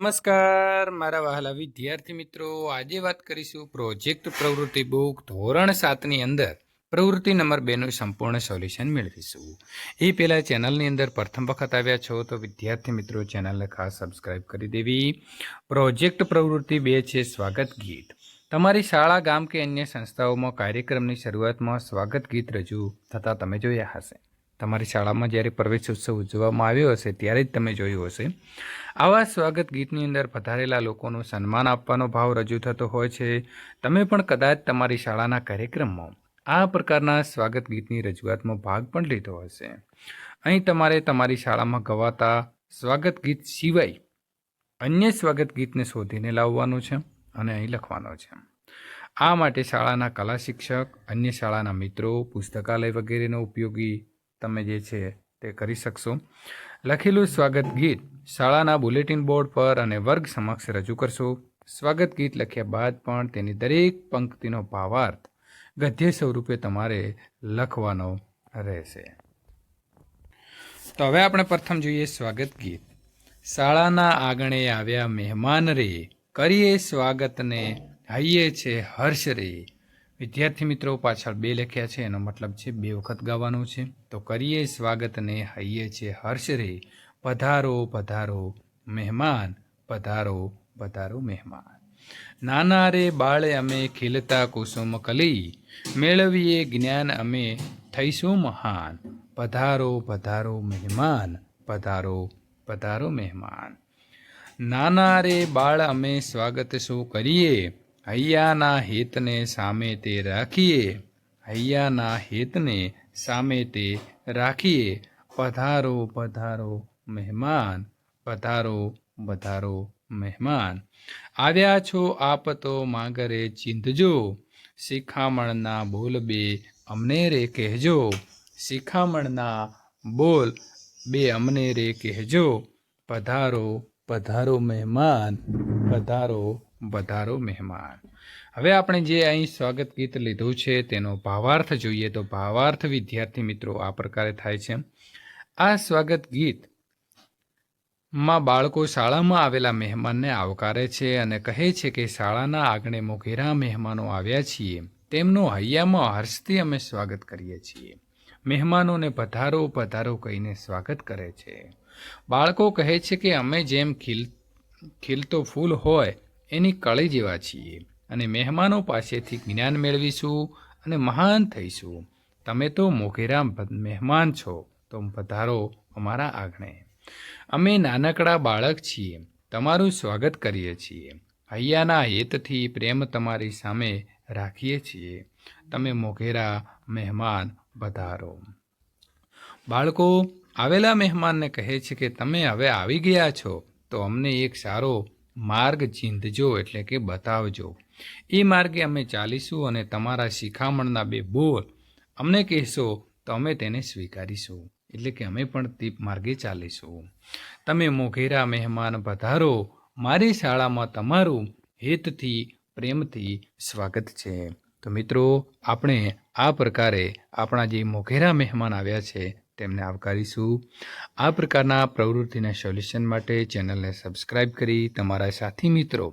નમસ્કાર, મારા વહાલા વિદ્યાર્થી મિત્રો. આજે વાત કરીશું પ્રોજેક્ટ પ્રવૃત્તિ બુક ધોરણ સાતની અંદર. પ્રવૃત્તિ નંબર બેનું સંપૂર્ણ સોલ્યુશન મેળવીશું. એ પહેલાં ચેનલની અંદર પ્રથમ વખત આવ્યા છો તો વિદ્યાર્થી મિત્રો ચેનલને ખાસ સબસ્ક્રાઇબ કરી દેવી. પ્રોજેક્ટ પ્રવૃત્તિ બે છે સ્વાગત ગીત. તમારી શાળા, ગામ કે અન્ય સંસ્થાઓમાં કાર્યક્રમની શરૂઆતમાં સ્વાગત ગીત રજૂ થતાં તમે જોયા હશે. તમારી શાળામાં જ્યારે પ્રવેશ ઉત્સવ ઉજવવામાં આવ્યો હશે, ત્યારે જ તમે જોયું હશે. આવા સ્વાગત ગીતની અંદર પધારેલા લોકોનું સન્માન આપવાનો ભાવ રજૂ થતો હોય છે. તમે પણ કદાચ તમારી શાળાના કાર્યક્રમમાં આ પ્રકારના સ્વાગત ગીતની રજૂઆતમાં ભાગ પણ લીધો હશે. અહીં તમારે તમારી શાળામાં ગવાતા સ્વાગત ગીત સિવાય અન્ય સ્વાગત ગીતને શોધીને લાવવાનું છે અને અહીં લખવાનો છે. આ માટે શાળાના કલા શિક્ષક, અન્ય શાળાના મિત્રો, પુસ્તકાલય વગેરેનો ઉપયોગી તમે જે છે તે કરી શકશો. લખેલું સ્વાગત ગીત શાળાના બુલેટિન બોર્ડ પર અને વર્ગ સમક્ષ રજૂ કરશો. સ્વાગત ગીત લખ્યા બાદ પણ તેની દરેક પંક્તિનો ભાવાર્થ ગદ્ય સ્વરૂપે તમારે લખવાનો રહેશે. તો હવે આપણે પ્રથમ જોઈએ સ્વાગત ગીત. શાળાના આંગણે આવ્યા મહેમાન રે, કરીએ સ્વાગતને, હૈયે છે હર્ષ રે. વિદ્યાર્થી મિત્રો પાછળ બે લખ્યા છે. એનો મતલબ છે બે વખત ગાવાનું છે. તો કરીએ સ્વાગતને હૈયે છે હર્ષ રે. પધારો પધારો મહેમાન, પધારો પધારો મહેમાન. નાના રે બાળે અમે ખીલતા કુસુમ કલી. મેળવીએ જ્ઞાન અમે થઈશું મહાન. પધારો પધારો મહેમાન, પધારો પધારો મહેમાન. નાના રે બાળ અમે સ્વાગત શું કરીએ? હૈયાના હેતને સામે તે રાખીએ. હૈયાના હેતને સામે તે રાખીએ. પધારો પધારો મહેમાન. પધારો પધારો મહેમાન. આવ્યા છો આપ તો માગરે ચિંતજો શિખામણના બોલ બે અમને રે કહેજો. શિખામણના બોલ બે અમને રે કહેજો. પધારો પધારો મહેમાન. પધારો પધારો મહેમાન. હવે આપણે જે અહીં સ્વાગત ગીત લીધું છે, તેનો ભાવાર્થ જોઈએ તો ભાવાર્થ વિદ્યાર્થી મિત્રો આ પ્રકારે થાય છે. આ સ્વાગત ગીતમાં બાળકો શાળામાં આવેલા મહેમાનને આવકારે છે અને કહે છે કે શાળાના આંગણે મોઘેરા મહેમાનો આવ્યા છીએ. તેમનું હૈયામાં હર્ષથી અમે સ્વાગત કરીએ છીએ. મહેમાનોને પધારો પધારો કહીને સ્વાગત કરે છે. બાળકો કહે છે કે અમે જેમ ખીલ, ખીલતો ફૂલ હોય એની કળી જેવા છીએ અને મહેમાનો પાસેથી જ્ઞાન મેળવીશું અને મહાન થઈશું. તમે તો મોઘેરા મહેમાન છો, તો પધારો અમારા આંગણે. અમે નાનકડા બાળક છીએ, તમારું સ્વાગત કરીએ છીએ. હૈયાના હેતથી પ્રેમ તમારી સામે રાખીએ છીએ. તમે મોઘેરા મહેમાન પધારો. બાળકો, આવેલા મહેમાનને કહે છે કે તમે હવે આવી ગયા છો, તો અમને એક સારો માર્ગ ચીંધજો એટલે કે બતાવજો. એ માર્ગે અમે ચાલીશું અને તમારા શિખામણના બે બોલ અમને કહેશો તો અમે તેને સ્વીકારીશું. એટલે કે અમે પણ તે માર્ગે ચાલીશું. તમે મોઘેરા મહેમાન પધારો, મારી શાળામાં તમારું હિતથી, પ્રેમથી સ્વાગત છે. તો મિત્રો, આપણે આ પ્રકારે આપણા જે મોઘેરા મહેમાન આવ્યા છે તેમને આવકારીશું. આ પ્રકારના પ્રવૃત્તિના સોલ્યુશન માટે ચેનલને સબસ્ક્રાઈબ કરી તમારા સાથી મિત્રો,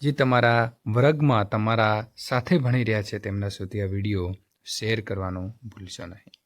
જે તમારા વર્ગમાં તમારા સાથે ભણી રહ્યા છે, તેમના સુધી આ વીડિયો શેર કરવાનું ભૂલશો નહીં.